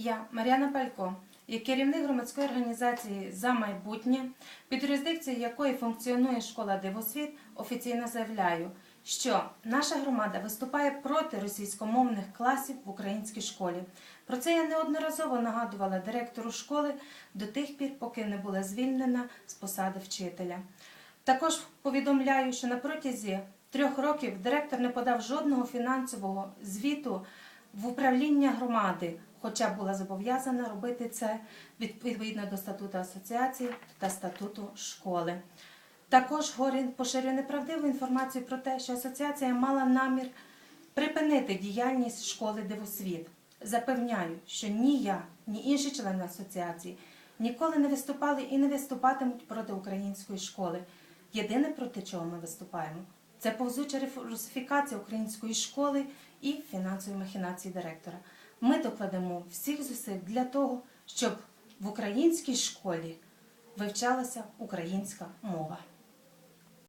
Я, Мар'яна Палько, як керівник громадської організації за майбутнє, під юрисдикцією якої функціонує школа Дивосвіт, офіційно заявляю, що наша громада виступає проти російськомовних класів в українській школі. Про це я неодноразово нагадувала директору школи до тих пір, поки не була звільнена з посади вчителя. Також повідомляю, що на протязі трьох років директор не подав жодного фінансового звіту в управління громади, хоча була зобов'язана робити це відповідно до статуту асоціації та статуту школи. Також Горін поширює неправдиву інформацію про те, що асоціація мала намір припинити діяльність школи Дивосвіт. Запевняю, що ні я, ні інші члени асоціації ніколи не виступали і не виступатимуть проти української школи. Єдине проти чого ми виступаємо, це повзуча русифікація української школи і фінансові махінації директора. Ми докладемо всіх зусиль для того, щоб в українській школі вивчалася українська мова.